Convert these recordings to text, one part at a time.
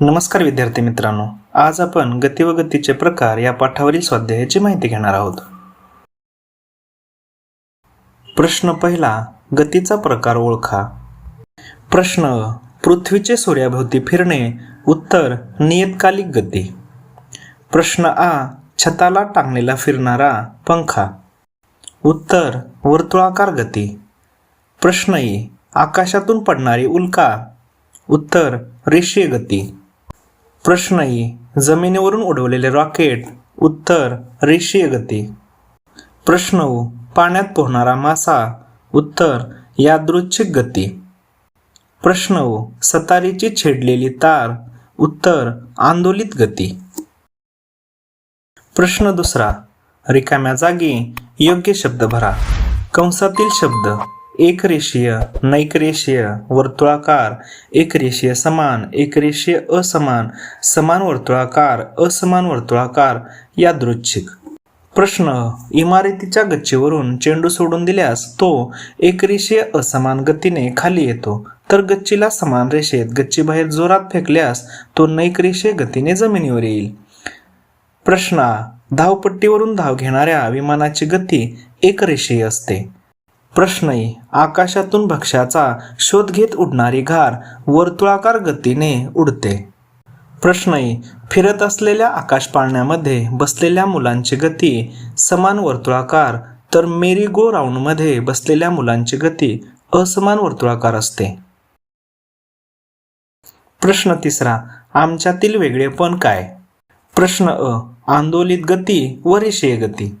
नमस्कार विद्यार्थी मित्रांनो आज आपण गती व गतीचे प्रकार या पाठावरील स्वाध्यायाची माहिती घेणार आहोत. प्रश्न पहिला गतीचा प्रकार ओळखा. प्रश्न पृथ्वीचे सूर्याभोवती फिरणे उत्तर नियतकालिक गती. प्रश्न आ छताला टांगलेला फिरणारा पंखा. उत्तर वर्तुळाकार गती. प्रश्न ई आकाशातून पडणारी उल्का. उत्तर रेषीय गती. प्रश्न ई जमिनीवरून उडवलेले रॉकेट उत्तर रेषीय गती. प्रश्न पाण्यात पोहणारा मासा उत्तर यादृच्छिक गती. प्रश्न सतारीची छेडलेली तार उत्तर आंदोलित गती. प्रश्न दुसरा रिकाम्या जागी योग्य शब्द भरा. कंसातील शब्द. एकरेषीय नैकरेषीय वर्तुळाकार एकरेषीय समान एकरेषीय असमान समान वर्तुळाकार असमान वर्तुळाकार यादृच्छिक. प्रश्न इमारतीच्या गच्चीवरून चेंडू सोडून दिल्यास तो एकरेषीय असमान गतीने खाली येतो. तर गच्चीला समान रेषेत गच्चीबाहेर जोरात फेकल्यास तो नैकरेषीय गतीने जमिनीवर येईल. प्रश्न धावपट्टीवरून धाव घेणाऱ्या विमानाची गती एकरेषीय असते. प्रश्न आकाशातून भक्ष्याचा शोध घेत उडणारी घार वर्तुळाकार गतीने उडते. प्रश्न फिरत असलेल्या आकाश पाळण्यामध्ये बसलेल्या मुलांची गती समान वर्तुळाकार तर मेरी गो राऊंडमध्ये बसलेल्या मुलांची गती असमान वर्तुळाकार असते. प्रश्न तिसरा. आमच्यातील वेगळेपण काय? प्रश्न अ. आंदोलित गती व रेषीय गती.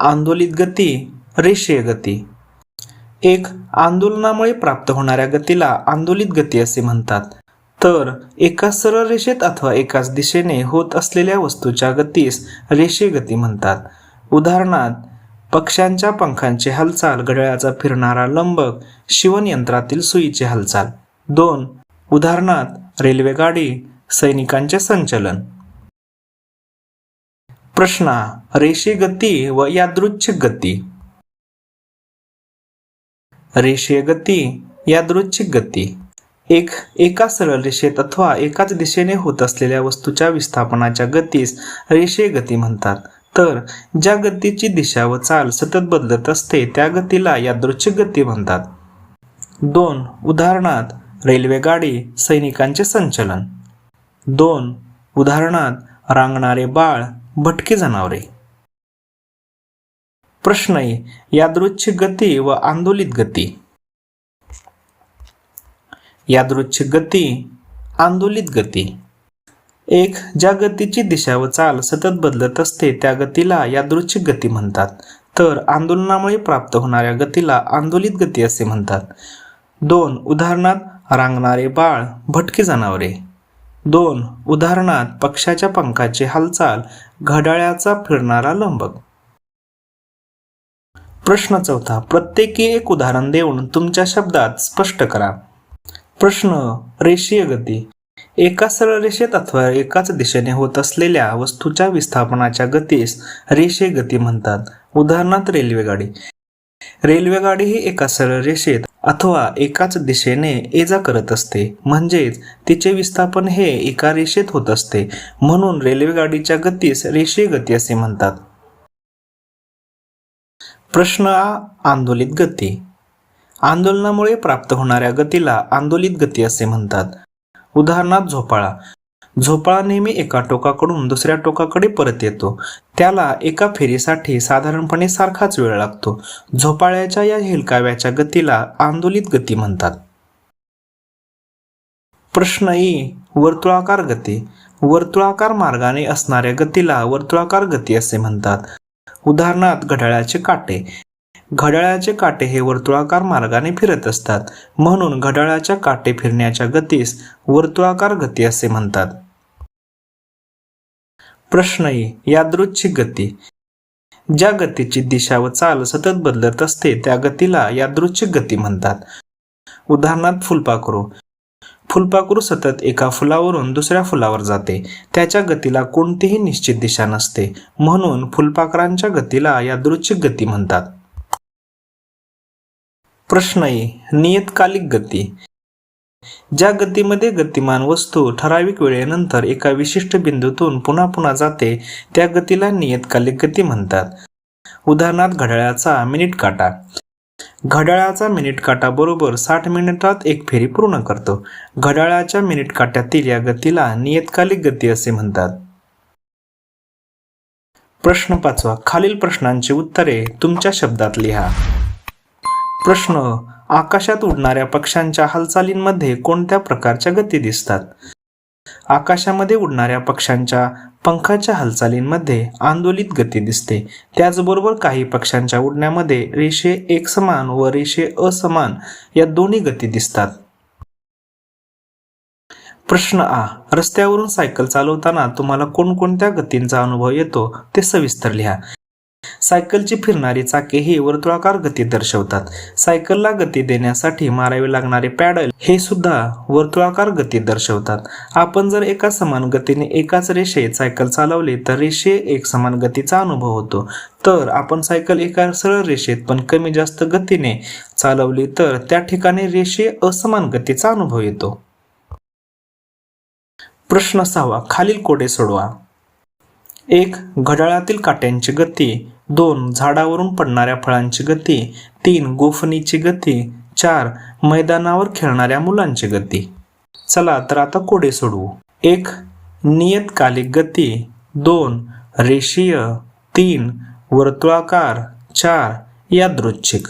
आंदोलित गती रेषीय गती. एक आंदोलनामुळे प्राप्त होणाऱ्या गतीला आंदोलित गती असे म्हणतात. तर एका सरळ रेषेत अथवा एकाच दिशेने होत असलेल्या वस्तूच्या गतीस रेषीय गती म्हणतात. उदाहरणार्थ पक्ष्यांच्या पंखांची हालचाल घड्याळाचा फिरणारा लंबक शिवणयंत्रातील सुईची हालचाल. दोन उदाहरणार्थ रेल्वेगाडी सैनिकांचे संचलन. प्रश्न रेषीय गती व यादृच्छिक गती. रेषीय गती यादृच्छिक गती. एक एका सरळ रेषेत अथवा एकाच दिशेने होत असलेल्या वस्तूच्या विस्थापनाच्या गतीस रेषीय गती म्हणतात. तर ज्या गतीची दिशा व चाल सतत बदलत असते त्या गतीला यादृच्छिक गती म्हणतात. दोन उदाहरणार्थ रेल्वेगाडी सैनिकांचे संचलन. दोन उदाहरणार्थ रांगणारे बाळ भटकी जनावरे. प्रश्न आहे यादृच्छिक गती व आंदोलित गती. यादृच्छिक गती आंदोलित गती. एक ज्या गतीची दिशा व चाल सतत बदलत असते त्या गतीला यादृच्छिक गती म्हणतात. तर आंदोलनामुळे प्राप्त होणाऱ्या गतीला आंदोलित गती असे म्हणतात. दोन उदाहरणार्थ रांगणारे बाळ भटके जनावरे. दोन उदाहरणार्थ पक्षाच्या पंखाची हालचाल घड्याळाचा फिरणारा लंबक. प्रश्न चौथा प्रत्येकी एक उदाहरण देऊन तुमच्या शब्दात स्पष्ट करा. प्रश्न रेषीय गती. एका सरळ रेषेत अथवा एकाच दिशेने होत असलेल्या वस्तूच्या विस्थापनाच्या गतीस रेषीय गती म्हणतात. उदाहरणार्थ रेल्वेगाडी. रेल्वेगाडी ही एका सरळ रेषेत अथवा एकाच दिशेने ये जा करत असते. म्हणजेच तिचे विस्थापन हे एका रेषेत होत असते. म्हणून रेल्वेगाडीच्या गतीस रेषीय गती असे म्हणतात. प्रश्न आ. आंदोलित गती. आंदोलनामुळे प्राप्त होणाऱ्या गतीला आंदोलित गती असे म्हणतात. उदाहरणार्थ झोपाळा. झोपाळा नेहमी एका टोकाकडून दुसऱ्या टोकाकडे परत येतो. त्याला एका फेरीसाठी साधारणपणे सारखाच वेळ लागतो. झोपाळ्याच्या या हेलकाव्याच्या गतीला आंदोलित गती म्हणतात. प्रश्न ई. वर्तुळाकार गती. वर्तुळाकार मार्गाने असणाऱ्या गतीला वर्तुळाकार गती असे म्हणतात. उदाहरणार्थ घड्याळाचे काटे. घड्याळाचे काटे हे वर्तुळाकार मार्गाने फिरत असतात. म्हणून घड्याळाच्या काटे फिरण्याच्या गतीस वर्तुळाकार गती असे म्हणतात. प्रश्नही यादृच्छिक गती. ज्या गतीची दिशा व चाल सतत बदलत असते त्या गतीला यादृच्छिक गती म्हणतात. उदाहरणार्थ फुलपाखरू. फुलपाखरू सतत एका फुलावरून दुसऱ्या फुलावर जाते. त्याच्या गतीला कोणतीही निश्चित दिशा नसते. म्हणून फुलपाखरांच्या गतीला यादृच्छिक गती म्हणतात. प्रश्नही नियतकालिक गती. ज्या गतीमध्ये गतिमान वस्तू ठराविक वेळेनंतर एका विशिष्ट बिंदूतून पुन्हा पुन्हा जाते त्या गतीला नियतकालिक गती म्हणतात. उदाहरणार्थ घड्याळाचा मिनिट काटा. घड्याळाचा मिनिट काटा बरोबर साठ मिनिटात एक फेरी पूर्ण करतो. घड्याळाच्या मिनिट काट्यातील या गतीला नियतकालिक गती असे म्हणतात. प्रश्न पाचवा. खालील प्रश्नांची उत्तरे तुमच्या शब्दात लिहा. प्रश्न आकाशात उडणाऱ्या पक्ष्यांच्या हालचालींमध्ये कोणत्या प्रकारच्या गती दिसतात? आकाशामध्ये उडणाऱ्या पक्ष्यांच्या पंखाच्या हालचालींमध्ये आंदोलित गती दिसते. त्याचबरोबर काही पक्ष्यांच्या उडण्यामध्ये रेषे एकसमान व रेषे असमान या दोन्ही गती दिसतात. प्रश्न आ. रस्त्यावरून सायकल चालवताना तुम्हाला कोणकोणत्या गतींचा अनुभव येतो ते सविस्तर लिहा. सायकलची फिरणारी चाके ही वर्तुळाकार गती दर्शवतात. सायकलला गती देण्यासाठी मारावे लागणारे पॅडल हे सुद्धा वर्तुळाकार गती दर्शवतात. आपण जर एका समान गतीने एकाच रेषेत सायकल चालवली तर रेषे एक समान गतीचा अनुभव होतो. तर आपण सायकल एका सरळ रेषेत पण कमी जास्त गतीने चालवली तर त्या ठिकाणी रेषे असमान गतीचा अनुभव येतो. प्रश्न सहावा खालील कोडे सोडवा. एक घड्याळातील काट्यांची गती. दोन झाडावरून पडणाऱ्या फळांची गती तीन गोफणीची गती चार मैदानावर खेळणाऱ्या मुलांची गती. चला तर आता कोडे सोडवू. एक नियतकालिक गती. दोन रेषीय. तीन वर्तुळाकार. चार यादृच्छिक.